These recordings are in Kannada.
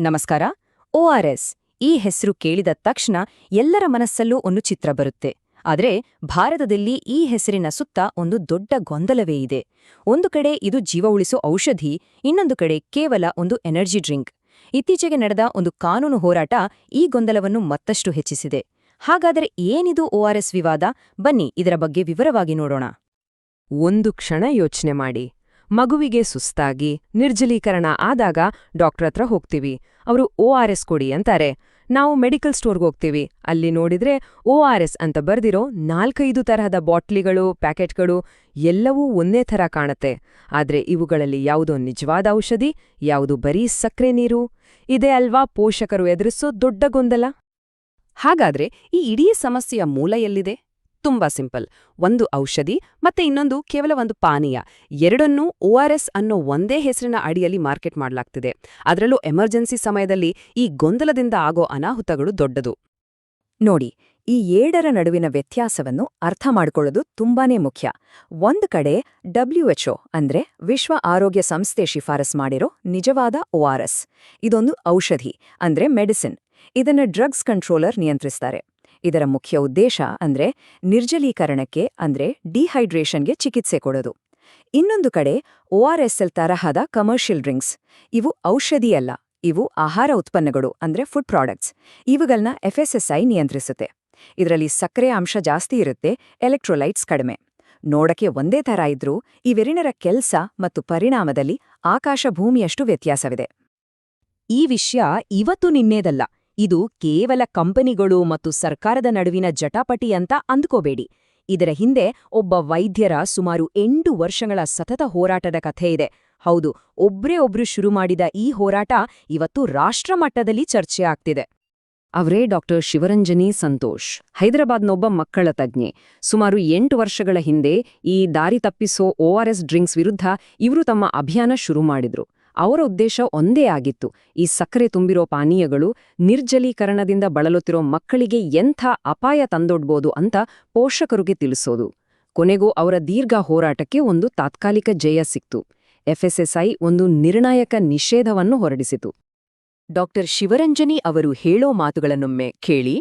ನಮಸ್ಕಾರ. ಓಆರ್ಎಸ್ ಈ ಹೆಸರು ಕೇಳಿದ ತಕ್ಷಣ ಎಲ್ಲರ ಮನಸ್ಸಲ್ಲೂ ಒಂದು ಚಿತ್ರ ಬರುತ್ತೆ. ಆದರೆ ಭಾರತದಲ್ಲಿ ಈ ಹೆಸರಿನ ಸುತ್ತ ಒಂದು ದೊಡ್ಡ ಗೊಂದಲವೇ ಇದೆ. ಒಂದು ಕಡೆ ಇದು ಜೀವ ಉಳಿಸೋ ಔಷಧಿ, ಇನ್ನೊಂದು ಕಡೆ ಕೇವಲ ಒಂದು ಎನರ್ಜಿ ಡ್ರಿಂಕ್. ಇತ್ತೀಚೆಗೆ ನಡೆದ ಒಂದು ಕಾನೂನು ಹೋರಾಟ ಈ ಗೊಂದಲವನ್ನು ಮತ್ತಷ್ಟು ಹೆಚ್ಚಿಸಿದೆ. ಹಾಗಾದರೆ ಏನಿದು ಓಆರ್ಎಸ್ ವಿವಾದ? ಬನ್ನಿ ಇದರ ಬಗ್ಗೆ ವಿವರವಾಗಿ ನೋಡೋಣ. ಒಂದು ಕ್ಷಣ ಯೋಚನೆ ಮಾಡಿ. ಮಗುವಿಗೆ ಸುಸ್ತಾಗಿ ನಿರ್ಜಲೀಕರಣ ಆದಾಗ ಡಾಕ್ಟರ್ ಹತ್ರ ಹೋಗ್ತೀವಿ. ಅವರು ಒ ಆರ್ ಎಸ್ ಕೊಡಿ ಅಂತಾರೆ. ನಾವು ಮೆಡಿಕಲ್ ಸ್ಟೋರ್ಗೆ ಹೋಗ್ತೀವಿ. ಅಲ್ಲಿ ನೋಡಿದ್ರೆ ಒ ಆರ್ ಎಸ್ ಅಂತ ಬರ್ದಿರೋ ನಾಲ್ಕೈದು ತರಹದ ಬಾಟ್ಲಿಗಳು, ಪ್ಯಾಕೆಟ್ಗಳು ಎಲ್ಲವೂ ಒಂದೇ ಥರ ಕಾಣತ್ತೆ. ಆದರೆ ಇವುಗಳಲ್ಲಿ ಯಾವುದೋ ನಿಜವಾದ ಔಷಧಿ, ಯಾವುದು ಬರೀ ಸಕ್ಕರೆ ನೀರು? ಇದೆ ಅಲ್ವಾ ಪೋಷಕರು ಎದುರಿಸೋ ದೊಡ್ಡ ಗೊಂದಲ? ಹಾಗಾದ್ರೆ ಈ ಇಡೀ ಸಮಸ್ಯೆಯ ಮೂಲ ಎಲ್ಲಿದೆ? ತುಂಬಾ ಸಿಂಪಲ್. ಒಂದು ಔಷಧಿ ಮತ್ತೆ ಇನ್ನೊಂದು ಕೇವಲ ಒಂದು ಪಾನೀಯ. ಎರಡನ್ನೂ ಓಆರ್ಎಸ್ ಅನ್ನೋ ಒಂದೇ ಹೆಸರಿನ ಅಡಿಯಲ್ಲಿ ಮಾರ್ಕೆಟ್ ಮಾಡಲಾಗ್ತಿದೆ. ಅದರಲ್ಲೂ ಎಮರ್ಜೆನ್ಸಿ ಸಮಯದಲ್ಲಿ ಈ ಗೊಂದಲದಿಂದ ಆಗೋ ಅನಾಹುತಗಳು ದೊಡ್ಡದು. ನೋಡಿ, ಈ ಏಳರ ನಡುವಿನ ವ್ಯತ್ಯಾಸವನ್ನು ಅರ್ಥ ಮಾಡಿಕೊಳ್ಳೋದು ತುಂಬಾನೇ ಮುಖ್ಯ. ಒಂದು ಕಡೆ ಡಬ್ಲ್ಯುಎಚ್ಒ ಅಂದ್ರೆ ವಿಶ್ವ ಆರೋಗ್ಯ ಸಂಸ್ಥೆ ಶಿಫಾರಸ್ ಮಾಡಿರೋ ನಿಜವಾದ ಓಆರ್ಎಸ್ ಇದೊಂದು ಔಷಧಿ ಅಂದ್ರೆ ಮೆಡಿಸಿನ್. ಇದನ್ನ ಡ್ರಗ್ಸ್ ಕಂಟ್ರೋಲರ್ ನಿಯಂತ್ರಿಸ್ತಾರೆ. ಇದರ ಮುಖ್ಯ ಉದ್ದೇಶ ಅಂದ್ರೆ ನಿರ್ಜಲೀಕರಣಕ್ಕೆ ಅಂದ್ರೆ ಡಿಹೈಡ್ರೇಷನ್ಗೆ ಚಿಕಿತ್ಸೆ ಕೊಡೋದು. ಇನ್ನೊಂದು ಕಡೆ ಓಆರ್ಎಸ್ಎಲ್ ತರಹದ ಕಮರ್ಷಿಯಲ್ ಡ್ರಿಂಕ್ಸ್, ಇವು ಔಷಧಿಯಲ್ಲ ಇವು ಆಹಾರ ಉತ್ಪನ್ನಗಳು ಅಂದ್ರೆ ಫುಡ್ ಪ್ರಾಡಕ್ಟ್ಸ್. ಇವುಗಳನ್ನ ಎಫ್ಎಸ್ಎಸ್ಐ ನಿಯಂತ್ರಿಸುತ್ತೆ. ಇದರಲ್ಲಿ ಸಕ್ಕರೆ ಅಂಶ ಜಾಸ್ತಿ ಇರುತ್ತೆ, ಎಲೆಕ್ಟ್ರೋಲೈಟ್ಸ್ ಕಡಿಮೆ. ನೋಡಕ್ಕೆ ಒಂದೇ ಥರ ಇದ್ರೂ ಇವೆರಿನರ ಕೆಲ್ಸ ಮತ್ತು ಪರಿಣಾಮದಲ್ಲಿ ಆಕಾಶ ಭೂಮಿಯಷ್ಟು ವ್ಯತ್ಯಾಸವಿದೆ. ಈ ವಿಷಯ ಇವತ್ತು ನಿನ್ನೇದಲ್ಲ ಇದು ಕೇವಲ ಕಂಪನಿಗಳು ಮತ್ತು ಸರ್ಕಾರದ ನಡುವಿನ ಜಟಾಪಟಿ ಅಂತ ಅಂದ್ಕೋಬೇಡಿ. ಇದರ ಹಿಂದೆ ಒಬ್ಬ ವೈದ್ಯರ ಸುಮಾರು ಎಂಟು ವರ್ಷಗಳ ಸತತ ಹೋರಾಟದ ಕಥೆ ಇದೆ. ಹೌದು, ಒಬ್ರೇ ಒಬ್ರು ಶುರು ಮಾಡಿದ ಈ ಹೋರಾಟ ಇವತ್ತು ರಾಷ್ಟ್ರಮಟ್ಟದಲ್ಲಿ ಚರ್ಚೆ ಆಗ್ತಿದೆ. ಅವರೇ ಡಾಕ್ಟರ್ ಶಿವರಂಜನಿ ಸಂತೋಷ್, ಹೈದರಾಬಾದ್ನೊಬ್ಬ ಮಕ್ಕಳ ತಜ್ಞೆ. ಸುಮಾರು ಎಂಟು ವರ್ಷಗಳ ಹಿಂದೆ ಈ ದಾರಿ ತಪ್ಪಿಸೋ ಓಆರ್ಎಸ್ ಡ್ರಿಂಕ್ಸ್ ವಿರುದ್ಧ ಇವರು ತಮ್ಮ ಅಭಿಯಾನ ಶುರು ಮಾಡಿದ್ರು. ಅವರ ಉದ್ದೇಶ ಒಂದೇ ಆಗಿತ್ತು. ಈ ಸಕ್ಕರೆ ತುಂಬಿರೋ ಪಾನೀಯಗಳು ನಿರ್ಜಲೀಕರಣದಿಂದ ಬಳಲುತ್ತಿರೋ ಮಕ್ಕಳಿಗೆ ಎಂಥ ಅಪಾಯ ತಂದೊಡ್ಬೋದು ಅಂತ ಪೋಷಕರಿಗೆ ತಿಳಿಸೋದು. ಕೊನೆಗೂ ಅವರ ದೀರ್ಘ ಹೋರಾಟಕ್ಕೆ ಒಂದು ತಾತ್ಕಾಲಿಕ ಜಯ ಸಿಕ್ತು. ಎಫ್ಎಸ್ಎಸ್ಐ ಒಂದು ನಿರ್ಣಾಯಕ ನಿಷೇಧವನ್ನು ಹೊರಡಿಸಿತು. ಡಾಕ್ಟರ್ ಶಿವರಂಜನಿ ಅವರು ಹೇಳೋ ಮಾತುಗಳನ್ನೊಮ್ಮೆ ಕೇಳಿ,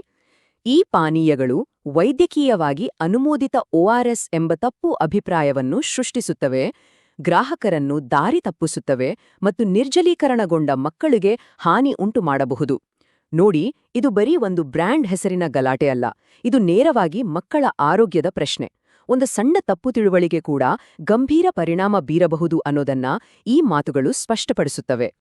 ಈ ಪಾನೀಯಗಳು ವೈದ್ಯಕೀಯವಾಗಿ ಅನುಮೋದಿತ ಓಆರ್ಎಸ್ ಎಂಬ ತಪ್ಪು ಅಭಿಪ್ರಾಯವನ್ನು ಸೃಷ್ಟಿಸುತ್ತವೆ ಗ್ರಾಹಕರನ್ನು ದಾರಿ ತಪ್ಪಿಸುತ್ತವೆ ಮತ್ತು ನಿರ್ಜಲೀಕರಣಗೊಂಡ ಮಕ್ಕಳಿಗೆ ಹಾನಿ ಉಂಟು ಮಾಡಬಹುದು ನೋಡಿ, ಇದು ಬರೀ ಒಂದು ಬ್ರ್ಯಾಂಡ್ ಹೆಸರಿನ ಗಲಾಟೆ ಅಲ್ಲ, ಇದು ನೇರವಾಗಿ ಮಕ್ಕಳ ಆರೋಗ್ಯದ ಪ್ರಶ್ನೆ. ಒಂದು ಸಣ್ಣ ತಪ್ಪು ತಿಳುವಳಿಕೆ ಕೂಡ ಗಂಭೀರ ಪರಿಣಾಮ ಬೀರಬಹುದು ಅನ್ನೋದನ್ನ ಈ ಮಾತುಗಳು ಸ್ಪಷ್ಟಪಡಿಸುತ್ತವೆ.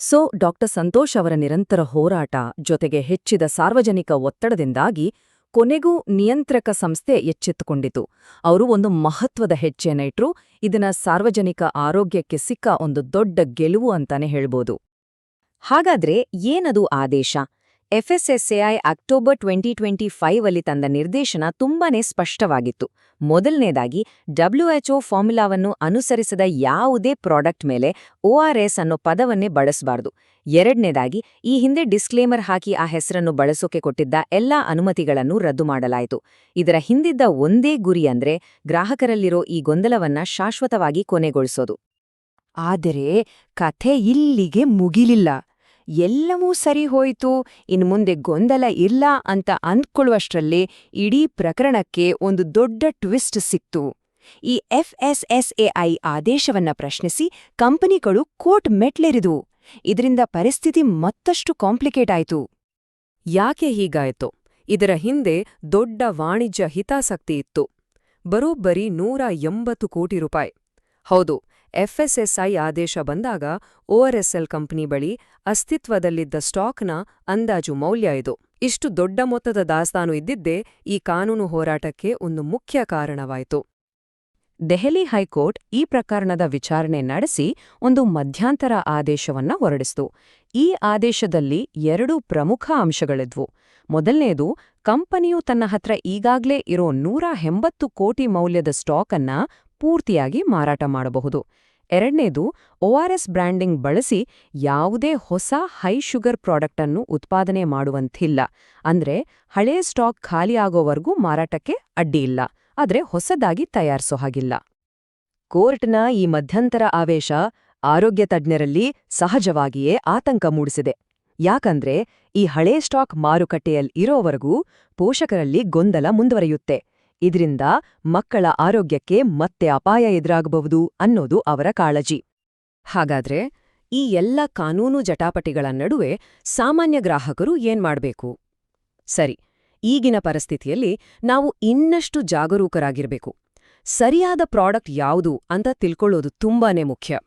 ಸೊ, ಡಾಕ್ಟರ್ ಸಂತೋಷ್ ಅವರ ನಿರಂತರ ಹೋರಾಟ ಜೊತೆಗೆ ಹೆಚ್ಚಿದ ಸಾರ್ವಜನಿಕ ಒತ್ತಡದಿಂದಾಗಿ ಕೊನೆಗೂ ನಿಯಂತ್ರಕ ಸಂಸ್ಥೆ ಎಚ್ಚೆತ್ತುಕೊಂಡಿತು. ಅವರು ಒಂದು ಮಹತ್ವದ ಹೆಜ್ಜೆನ ಇಟ್ರು, ಇದನ್ನ ಸಾರ್ವಜನಿಕ ಆರೋಗ್ಯಕ್ಕೆ ಸಿಕ್ಕ ಒಂದು ದೊಡ್ಡ ಗೆಲುವು ಅಂತಾನೆ ಹೇಳ್ಬೋದು. ಹಾಗಾದ್ರೆ ಏನದು ಆದೇಶ? FSSAI October twenty twenty five ಅಲ್ಲಿ ತಂದ ನಿರ್ದೇಶನ ತುಂಬಾನೇ ಸ್ಪಷ್ಟವಾಗಿತ್ತು. ಮೊದಲನೇದಾಗಿ ಡಬ್ಲ್ಯುಎಚ್ಒ ಫಾರ್ಮುಲಾವನ್ನು ಅನುಸರಿಸದ ಯಾವುದೇ ಪ್ರಾಡಕ್ಟ್ ಮೇಲೆ ಓಆರ್ಎಸ್ ಅನ್ನೋ ಪದವನ್ನೇ ಬಳಸಬಾರ್ದು. ಎರಡನೇದಾಗಿ, ಈ ಹಿಂದೆ ಡಿಸ್ಕ್ಲೇಮರ್ ಹಾಕಿ ಆ ಹೆಸರನ್ನು ಬಳಸೋಕೆ ಕೊಟ್ಟಿದ್ದ ಎಲ್ಲಾ ಅನುಮತಿಗಳನ್ನು ರದ್ದು ಮಾಡಲಾಯಿತು. ಇದರ ಹಿಂದಿದ್ದ ಒಂದೇ ಗುರಿ ಅಂದ್ರೆ ಗ್ರಾಹಕರಲ್ಲಿರೋ ಈ ಗೊಂದಲವನ್ನ ಶಾಶ್ವತವಾಗಿ ಕೊನೆಗೊಳಿಸೋದು. ಆದರೆ, ಕಥೆ ಇಲ್ಲಿಗೆ ಮುಗಿಲಿಲ್ಲ. ಎಲ್ಲವೂ ಸರಿ ಹೋಯಿತು ಇನ್ಮುಂದೆ ಗೊಂದಲ ಇಲ್ಲ ಅಂತ ಅಂದ್ಕೊಳ್ಳುವಷ್ಟರಲ್ಲೇ ಇಡೀ ಪ್ರಕರಣಕ್ಕೆ ಒಂದು ದೊಡ್ಡ ಟ್ವಿಸ್ಟ್ ಸಿಕ್ತು. ಈ ಎಫ್ಎಸ್ಎಸ್ಎಐ ಆದೇಶವನ್ನ ಪ್ರಶ್ನಿಸಿ ಕಂಪನಿಗಳು ಕೋರ್ಟ್ ಮೆಟ್ಲೆರಿದು. ಇದರಿಂದ ಪರಿಸ್ಥಿತಿ ಮತ್ತಷ್ಟು ಕಾಂಪ್ಲಿಕೇಟ್ ಆಯಿತು. ಯಾಕೆ ಹೀಗಾಯಿತು? ಇದರ ಹಿಂದೆ ದೊಡ್ಡ ವಾಣಿಜ್ಯ ಹಿತಾಸಕ್ತಿ ಇತ್ತು. ಬರೋಬ್ಬರಿ ನೂರ ಎಂಬತ್ತು ಕೋಟಿ ರೂಪಾಯಿ. ಹೌದು ಎಫ್ಎಸ್ಎಸ್ಐ ಆದೇಶ ಬಂದಾಗ ಓಆರ್ಎಸ್ಎಲ್ ಕಂಪನಿ ಬಳಿ ಅಸ್ತಿತ್ವದಲ್ಲಿದ್ದ ಸ್ಟಾಕ್ನ ಅಂದಾಜು ಮೌಲ್ಯ ಇದು. ಇಷ್ಟು ದೊಡ್ಡ ಮೊತ್ತದ ದಾಸ್ತಾನು ಇದ್ದಿದ್ದೇ ಈ ಕಾನೂನು ಹೋರಾಟಕ್ಕೆ ಒಂದು ಮುಖ್ಯ ಕಾರಣವಾಯಿತು. ದೆಹಲಿ ಹೈಕೋರ್ಟ್ ಈ ಪ್ರಕರಣದ ವಿಚಾರಣೆ ನಡೆಸಿ ಒಂದು ಮಧ್ಯಂತರ ಆದೇಶವನ್ನ ಹೊರಡಿಸಿತು. ಈ ಆದೇಶದಲ್ಲಿ ಎರಡು ಪ್ರಮುಖ ಅಂಶಗಳಿದ್ವು. ಮೊದಲನೆಯದು ಕಂಪನಿಯು ತನ್ನ ಹತ್ರ ಈಗಾಗ್ಲೇ ಇರೋ ನೂರ ಕೋಟಿ ಮೌಲ್ಯದ ಸ್ಟಾಕ್ ಅನ್ನ ಪೂರ್ತಿಯಾಗಿ ಮಾರಾಟ ಮಾಡಬಹುದು. ಎರಡನೇದು ಓಆರ್ಎಸ್ ಬ್ರ್ಯಾಂಡಿಂಗ್ ಬಳಸಿ ಯಾವುದೇ ಹೊಸ ಹೈ ಶುಗರ್ ಪ್ರಾಡಕ್ಟ್ ಅನ್ನು ಉತ್ಪಾದನೆ ಮಾಡುವಂತಿಲ್ಲ. ಅಂದ್ರೆ ಹಳೇ ಸ್ಟಾಕ್ ಖಾಲಿಯಾಗೋವರೆಗೂ ಮಾರಾಟಕ್ಕೆ ಅಡ್ಡಿಯಿಲ್ಲ ಆದರೆ ಹೊಸದಾಗಿ ತಯಾರಿಸೋ ಹಾಗಿಲ್ಲ. ಕೋರ್ಟ್ನ ಈ ಮಧ್ಯಂತರ ಆವೇಶ ಆರೋಗ್ಯ ತಜ್ಞರಲ್ಲಿ ಸಹಜವಾಗಿಯೇ ಆತಂಕ ಮೂಡಿಸಿದೆ. ಯಾಕಂದ್ರೆ ಈ ಹಳೇ ಸ್ಟಾಕ್ ಮಾರುಕಟ್ಟೆಯಲ್ಲಿರೋವರೆಗೂ ಪೋಷಕರಲ್ಲಿ ಗೊಂದಲ ಮುಂದುವರಿಯುತ್ತೆ. ಇದರಿಂದ ಮಕ್ಕಳ ಆರೋಗ್ಯಕ್ಕೆ ಮತ್ತೆ ಅಪಾಯ ಎದುರಾಗಬಹುದು ಅನ್ನೋದು ಅವರ ಕಾಳಜಿ. ಹಾಗಾದ್ರೆ ಈ ಎಲ್ಲ ಕಾನೂನು ಜಟಾಪಟಿಗಳ ನಡುವೆ ಸಾಮಾನ್ಯ ಗ್ರಾಹಕರು ಏನ್ ಮಾಡ್ಬೇಕು? ಸರಿ, ಈಗಿನ ಪರಿಸ್ಥಿತಿಯಲ್ಲಿ ನಾವು ಇನ್ನಷ್ಟು ಜಾಗರೂಕರಾಗಿರಬೇಕು. ಸರಿಯಾದ ಪ್ರಾಡಕ್ಟ್ ಯಾವುದು ಅಂತ ತಿಳ್ಕೊಳ್ಳೋದು ತುಂಬಾನೇ ಮುಖ್ಯ.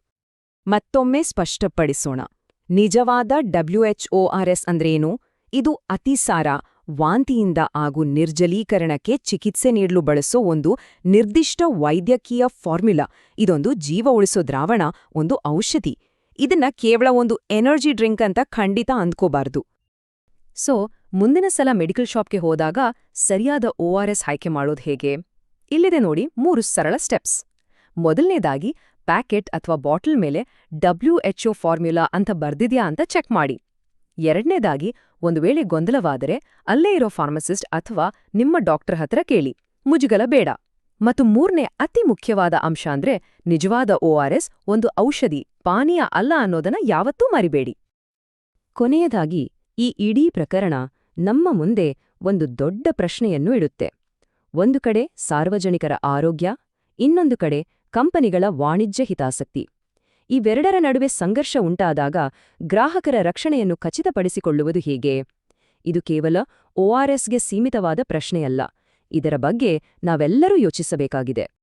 ಮತ್ತೊಮ್ಮೆ ಸ್ಪಷ್ಟಪಡಿಸೋಣ. ನಿಜವಾದ ಡಬ್ಲ್ಯುಎಚ್ಒಆರ್ಎಸ್ ಅಂದ್ರೇನು ಇದು ಅತಿಸಾರ ವಾಂತಿಯಿಂದ ಹಾಗೂ ನಿರ್ಜಲೀಕರಣಕ್ಕೆ ಚಿಕಿತ್ಸೆ ನೀಡಲು ಬಳಸೋ ಒಂದು ನಿರ್ದಿಷ್ಟ ವೈದ್ಯಕೀಯ ಫಾರ್ಮ್ಯುಲಾ ಇದೊಂದು ಜೀವ ಉಳಿಸೋ ದ್ರಾವಣ, ಒಂದು ಔಷಧಿ. ಇದನ್ನ ಕೇವಲ ಒಂದು ಎನರ್ಜಿ ಡ್ರಿಂಕ್ ಅಂತ ಖಂಡಿತ ಅಂದ್ಕೋಬಾರ್ದು. ಸೊ, ಮುಂದಿನ ಸಲ ಮೆಡಿಕಲ್ ಶಾಪ್ಗೆ ಹೋದಾಗ ಸರಿಯಾದ ಒಆರ್ಎಸ್ ಆಯ್ಕೆ ಮಾಡೋದು ಹೇಗೆ? ಇಲ್ಲಿದೆ ನೋಡಿ ಮೂರು ಸರಳ ಸ್ಟೆಪ್ಸ್. ಮೊದಲನೇದಾಗಿ ಪ್ಯಾಕೆಟ್ ಅಥವಾ ಬಾಟಲ್ ಮೇಲೆ ಡಬ್ಲ್ಯೂ ಎಚ್ಒ ಫಾರ್ಮ್ಯುಲಾ ಅಂತ ಬರ್ದಿದ್ಯಾ ಅಂತ ಚೆಕ್ ಮಾಡಿ. ಎರಡನೇದಾಗಿ ಒಂದು ವೇಳೆ ಗೊಂದಲವಾದರೆ ಅಲ್ಲೇ ಇರೋ ಫಾರ್ಮಸಿಸ್ಟ್ ಅಥವಾ ನಿಮ್ಮ ಡಾಕ್ಟರ್ ಹತ್ರ ಕೇಳಿ. ಮುಜುಗಲ ಬೇಡ. ಮತ್ತು ಮೂರನೇ ಅತಿ ಮುಖ್ಯವಾದ ಅಂಶ ಅಂದ್ರೆ ನಿಜವಾದ ಓಆರ್ಎಸ್ ಒಂದು ಔಷಧಿ, ಪಾನೀಯ ಅಲ್ಲ ಅನ್ನೋದನ್ನ ಯಾವತ್ತೂ ಮರಿಬೇಡಿ. ಕೊನೆಯದಾಗಿ ಈ ಇಡೀ ಪ್ರಕರಣ ನಮ್ಮ ಮುಂದೆ ಒಂದು ದೊಡ್ಡ ಪ್ರಶ್ನೆಯನ್ನು ಇಡುತ್ತೆ. ಒಂದು ಕಡೆ ಸಾರ್ವಜನಿಕರ ಆರೋಗ್ಯ, ಇನ್ನೊಂದು ಕಡೆ ಕಂಪನಿಗಳ ವಾಣಿಜ್ಯ ಹಿತಾಸಕ್ತಿ. ಇವೆರಡರ ನಡುವೆ ಸಂಘರ್ಷ ಉಂಟಾದಾಗ ಗ್ರಾಹಕರ ರಕ್ಷಣೆಯನ್ನು ಖಚಿತಪಡಿಸಿಕೊಳ್ಳುವುದು ಹೇಗೆ? ಇದು ಕೇವಲ ಒಆರ್ಎಸ್ಗೆ ಸೀಮಿತವಾದ ಪ್ರಶ್ನೆಯಲ್ಲ. ಇದರ ಬಗ್ಗೆ ನಾವೆಲ್ಲರೂ ಯೋಚಿಸಬೇಕಾಗಿದೆ.